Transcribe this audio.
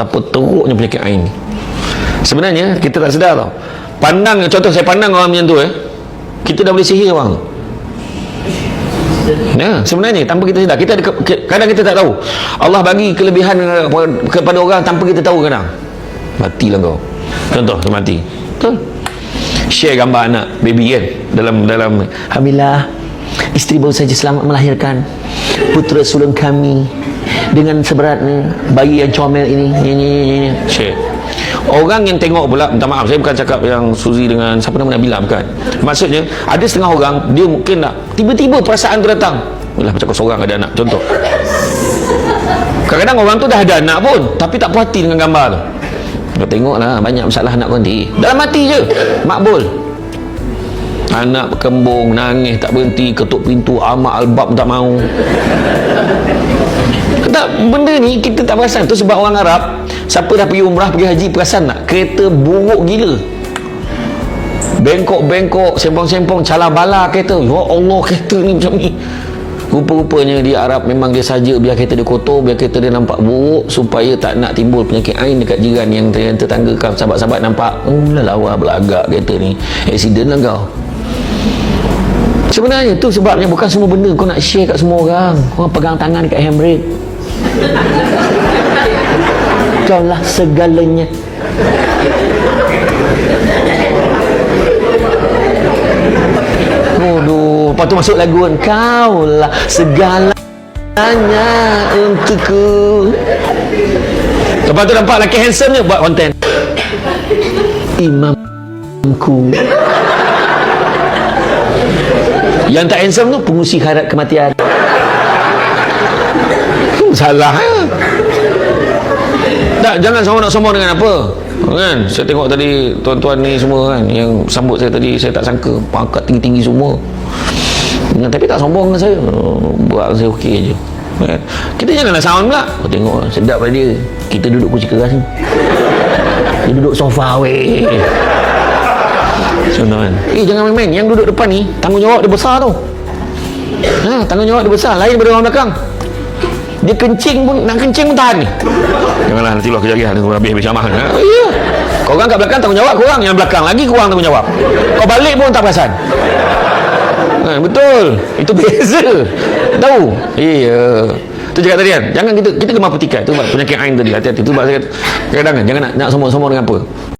betapa teruknya penyakit ain. Ni sebenarnya kita tak sedar tau. Pandang contoh saya pandang orang macam tu eh. Kita dah boleh sihir orang tu Ya, sebenarnya tanpa kita sedar. Kita kadang kita tak tahu. Allah bagi kelebihan kepada orang tanpa kita tahu kadang. Matilah kau. Contoh tu mati. Betul? Share gambar anak baby kan dalam dalam Alhamdulillah isteri baru saja selamat melahirkan. Putera sulung kami dengan seberatnya bayi yang comel ini. Ini ini, ini. share Orang yang tengok pula Minta maaf Saya bukan cakap yang Suzy dengan Siapa nama Nabila Bukan. Maksudnya Ada setengah orang Dia mungkin nak Tiba-tiba perasaan tu datang. Yalah macam kau seorang ada anak Contoh. Kadang-kadang orang tu dah ada anak pun Tapi tak puas hati dengan gambar tu. Kau tengok lah Banyak masalah anak kau nanti. Dalam mati je Makbul Anak berkembung Nangis tak berhenti. Ketuk pintu Amak albab tak mau. Tak benda ni kita tak perasan tu sebab orang Arab siapa dah pergi umrah pergi haji perasan tak? Kereta buruk gila. Bengkok-bengkok sempong-sempong calar bala kereta. Ya Allah kereta ni macam ni. Rupa-rupanya di Arab memang dia saja. Biar kereta dia kotor biar kereta dia nampak buruk supaya tak nak timbul penyakit ain dekat jiran yang, yang tetangga kau sahabat-sahabat nampak oh lah lawa belagak kereta ni. Accident lah kau sebenarnya tu sebabnya bukan semua benda kau nak share kat semua orang. Kau pegang tangan dekat handbrake. Kau lah segalanya. Aduh, lepas tu masuk lagu kan Kau lah segalanya untukku. Lepas tu nampak lelaki handsome je buat konten. Imamku Yang tak handsome tu pengusi karat kematian. Salah ya? Tak, jangan sombong nak sombong dengan apa. Kan? Saya tengok tadi tuan-tuan ni semua kan yang sambut saya tadi saya tak sangka pangkat tinggi-tinggi semua. Ya, tapi tak sombong dengan saya. Buat saya okey je. Kan? kita janganlah sound pula. Oh, tengok sedap pada dia. Kita duduk kursi keras ni. Dia duduk sofa weh contoh kan eh jangan main-main. Yang duduk depan ni tanggungjawab dia besar tu. Ha, tanggungjawab dia besar. Lain daripada orang belakang. Dia kencing pun nak kencing pun tahan ni. Janganlah nanti luar kejadian tu habis-habis camah ha? oh, iya. Kau orang kat belakang tanggungjawab kurang. Yang belakang lagi kurang tanggungjawab. Kau balik pun tak perasan. Ha, betul. Itu beza. Tahu? Iya. Tu cakap tadi kan? Jangan kita kita gemar petikai tu penyakit ain tadi. Hati-hati. Tu sebab saya kata kadang-kadang kan jangan nak, nak sombong-sombong dengan apa